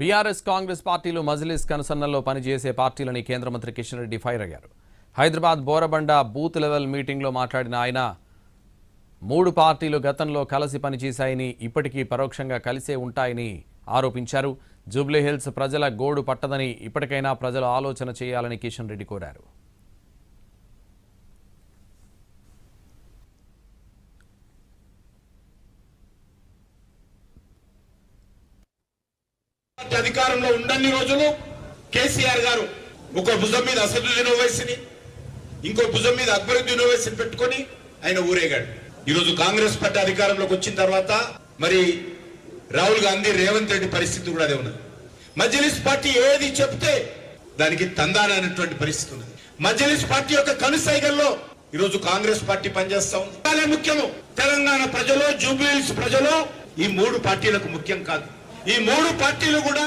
BRS Congress పార్టీలు మజ్లిస్ కనుసన్నల్లో పనిచేసే పార్టీలని కేంద్ర మంత్రి కిషన్ రెడ్డి ఫైర్ అయ్యారు. హైదరాబాద్ బోరబండ బూత్ లెవెల్ మీటింగ్లో మాట్లాడిన ఆయన మూడు పార్టీలు గతంలో కలిసి పనిచేశాయని ఇప్పటికీ పరోక్షంగా కలిసే ఉంటాయని ఆరోపించారు. జూబ్లీహిల్స్ ప్రజల గోడు పట్టదని ఇప్పటికైనా ప్రజలు ఆలోచన చేయాలని కిషన్ రెడ్డి కోరారు. అధికారంలో ఉండన్ని రోజులు. కేసీఆర్ గారు ఒక భుజం మీద అసదుద్దీన్ ఓవైసీని ఇంకో భుజం మీద అక్బరుద్దీన్ ఓవైసీని పెట్టుకొని ఆయన ఊరేగాడు. ఈరోజు కాంగ్రెస్ పార్టీ అధికారంలోకి వచ్చిన తర్వాత మరి రాహుల్ గాంధీ రేవంత్ రెడ్డి పరిస్థితి కూడా అదే ఉన్నది. మజ్లిస్ పార్టీ ఏది చెప్తే దానికి తందాననేటువంటి పరిస్థితి ఉన్నది. మజ్లిస్ పార్టీ యొక్క కనుసైగల్లో ఈరోజు కాంగ్రెస్ పార్టీ పనిచేస్తా ఉంది. చాలా ముఖ్యము. తెలంగాణ ప్రజలు జూబ్లీస్ ప్రజలు ఈ మూడు పార్టీలకు ముఖ్యం కాదు. ఈ మూడు పార్టీలు కూడా